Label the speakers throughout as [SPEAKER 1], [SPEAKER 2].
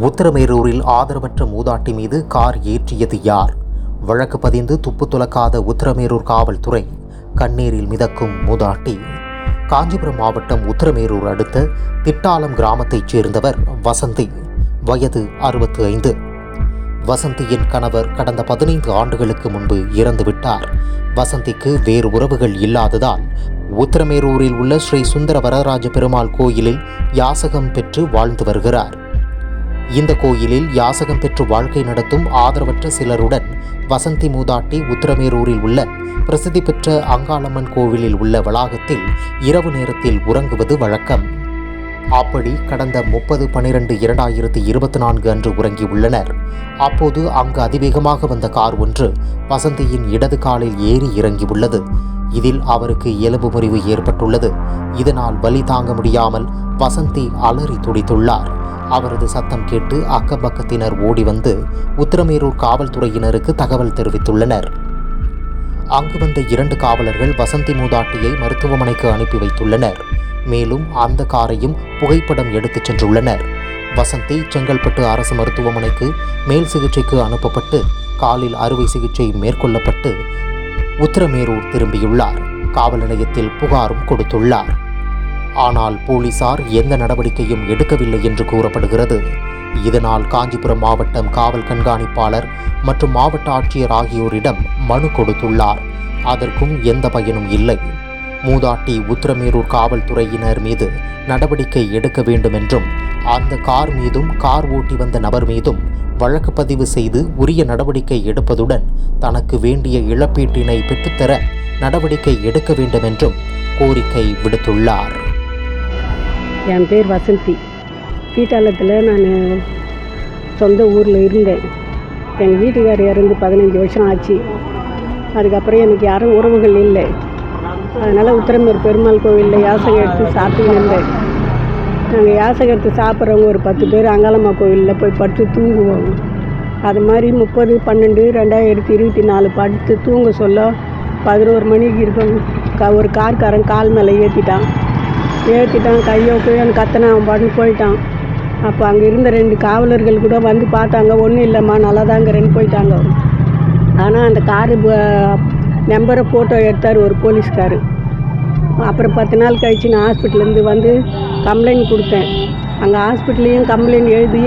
[SPEAKER 1] உத்தரமேரூரில் ஆதரவற்ற மூதாட்டி மீது கார் ஏற்றியது யார்? வழக்கு பதிந்து துப்பு துலக்காத உத்தரமேரூர் காவல்துறை கண்ணீரில் மிதக்கும் மூதாட்டி. காஞ்சிபுரம் மாவட்டம் உத்தரமேரூர் அடுத்த திட்டாலம் கிராமத்தைச் சேர்ந்தவர் வசந்தி வயது அறுபத்து ஐந்து. வசந்தியின் கணவர் கடந்த பதினைந்து ஆண்டுகளுக்கு முன்பு இறந்துவிட்டார் வசந்திக்கு வேறு உறவுகள் இல்லாததால் உத்தரமேரூரில் உள்ள ஸ்ரீ சுந்தர வரராஜ பெருமாள் கோயிலில் யாசகம் பெற்று வாழ்ந்து வருகிறார். இந்த கோயிலில் யாசகம் பெற்று வாழ்க்கை நடத்தும் ஆதரவற்ற சிலருடன் வசந்தி மூதாட்டி உத்தரமேரூரில் உள்ள பிரசித்தி பெற்ற அங்காளம்மன் கோவிலில் உள்ள வளாகத்தில் இரவு நேரத்தில் உறங்குவது வழக்கம். அப்படி கடந்த முப்பது பனிரெண்டு இரண்டாயிரத்தி இருபத்தி நான்கு அன்று உறங்கியுள்ளனர். அப்போது அங்கு அதிவேகமாக வந்த கார் ஒன்று வசந்தியின் இடது காலில் ஏறி இறங்கியுள்ளது. இதில் அவருக்கு எலும்பு முறிவு ஏற்பட்டுள்ளது. இதனால் வலி தாங்க முடியாமல் வசந்தி அலறி துடித்துள்ளார். அவரது சத்தம் கேட்டு அக்கப்பக்கத்தினர் ஓடி வந்து உத்திரமேரூர் காவல்துறையினருக்கு தகவல் தெரிவித்துள்ளனர். அங்கு வந்த இரண்டு காவலர்கள் வசந்தி மூதாட்டியை மருத்துவமனைக்கு அனுப்பி வைத்துள்ளனர். மேலும் அந்த காரையும் புகைப்படம் எடுத்துச் சென்றுள்ளனர். வசந்தி செங்கல்பட்டு அரசு மருத்துவமனைக்கு மேல் சிகிச்சைக்கு அனுப்பப்பட்டு காலில் அறுவை சிகிச்சை மேற்கொள்ளப்பட்டு உத்திரமேரூர் திரும்பியுள்ளார். காவல் நிலையத்தில் புகாரும் கொடுத்துள்ளார். ஆனால் போலீசார் எந்த நடவடிக்கையும் எடுக்கவில்லை என்று கூறப்படுகிறது. இதனால் காஞ்சிபுரம் மாவட்டம் காவல் கண்காணிப்பாளர் மற்றும் மாவட்ட ஆட்சியர் ஆகியோரிடம் மனு கொடுத்துள்ளார். அதற்கும் எந்த பயனும் இல்லை. மூதாட்டி உத்திரமேரூர் காவல்துறையினர் மீது நடவடிக்கை எடுக்க வேண்டும் என்றும் அந்த கார் மீதும் கார் ஓட்டி வந்த நபர் மீதும் வழக்கு பதிவு செய்து உரிய நடவடிக்கை எடுப்பதுடன் தனக்கு வேண்டிய இழப்பீட்டினை பெற்றுத்தர நடவடிக்கை எடுக்க வேண்டும் என்றும் கோரிக்கை விடுத்துள்ளார்.
[SPEAKER 2] என் பேர் வசந்தி. பீட்டாளத்தில் நான் சொந்த ஊரில் இருந்தேன். எங்கள் வீட்டுக்கார் இறந்து பதினஞ்சு வருஷம் ஆச்சு. அதுக்கப்புறம் எனக்கு யாரும் உறவுகள் இல்லை. அதனால் உத்தரமேர் பெருமாள் கோவிலில் யாசகம் எடுத்து சாப்பிட்டு இருந்தேன் நாங்கள் யாசகம் எடுத்து சாப்பிட்றவங்க ஒரு பத்து பேர் அங்காளம்மா கோவிலில் போய் படுத்து தூங்குவோம். அது மாதிரி முப்பது பன்னெண்டு ரெண்டாயிரத்தி இருபத்தி நாலு படுத்து தூங்க சொல்ல பதினோரு மணிக்கு இருக்கும் க ஒரு கார்காரன் கால் மேலே ஏற்றிட்டான் ஏற்றிட்டான் கையை கீழே கத்தினான் அவன் பாட்டுன்னு போயிட்டான். அப்போ அங்கே இருந்த ரெண்டு காவலர்கள் கூட வந்து பார்த்தாங்க ஒன்றும் இல்லைம்மா நல்லா தாங்கிறேன்னு போயிட்டாங்க ஆனால் அந்த காரு நம்பரை ஃபோட்டோ எடுத்தார் ஒரு போலீஸ்காரு அப்புறம் பத்து நாள் கழித்து நான் ஹாஸ்பிட்டல்லேருந்து வந்து கம்ப்ளைண்ட் கொடுத்தேன். அங்கே ஹாஸ்பிட்டல்லையும் கம்ப்ளைண்ட் எழுதி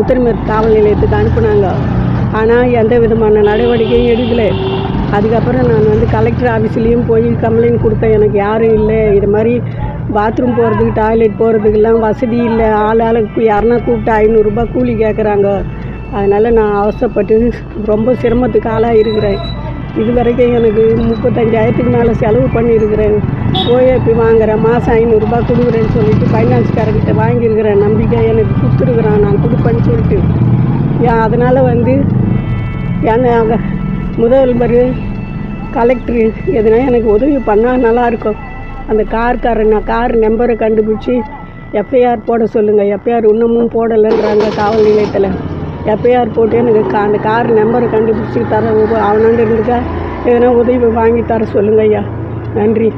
[SPEAKER 2] உத்தரமேற்கு காவல் நிலையத்துக்கு அனுப்புனாங்க. ஆனால் எந்த விதமான நடவடிக்கையும் எடுக்கலை. அதுக்கப்புறம் நான் வந்து கலெக்டர் ஆஃபீஸ்லேயும் போய் கம்ப்ளைண்ட் கொடுத்தேன் எனக்கு யாரும் இல்லை இது மாதிரி பாத்ரூம் போகிறதுக்கு டாய்லெட் போகிறதுக்கெல்லாம் வசதி இல்லை. ஆள் ஆளுக்கு யாருன்னா கூப்பிட்டு ஐநூறுரூபா கூலி கேட்குறாங்க. அதனால் நான் அவசரப்பட்டு ரொம்ப சிரமத்துக்கு ஆளாக இருக்கிறேன். இது வரைக்கும் எனக்கு முப்பத்தஞ்சாயிரத்துக்கு மேலே செலவு பண்ணியிருக்கிறேன். ஓஏபி வாங்குறேன் மாதம் ஐநூறுரூபா கொடுக்குறேன்னு சொல்லிட்டு ஃபைனான்ஸ்காரர்கிட்ட வாங்கியிருக்கிறேன். நம்பிக்கை எனக்கு கொடுத்துருக்குறான் நான் கொடுப்பேன்னு சொல்லிட்டு. ஏன் அதனால் வந்து என்ன முதல்வர் கலெக்டரு எதுனா எனக்கு உதவி பண்ணால் நல்லாயிருக்கும் அந்த கார்காரன் கார் நம்பரை கண்டுபிடிச்சி எஃப்ஐஆர் போட சொல்லுங்கள் எஃப்ஐஆர் இன்னமும் போடலைன்றாங்க காவல் நிலையத்தில். எஃப்ஐஆர் போட்டு எனக்கு கா அந்த கார் நம்பரை கண்டுபிடிச்சி தர அவனாண்டு இருந்துக்கா எதனா உதவி வாங்கி தர சொல்லுங்க ஐயா. நன்றி.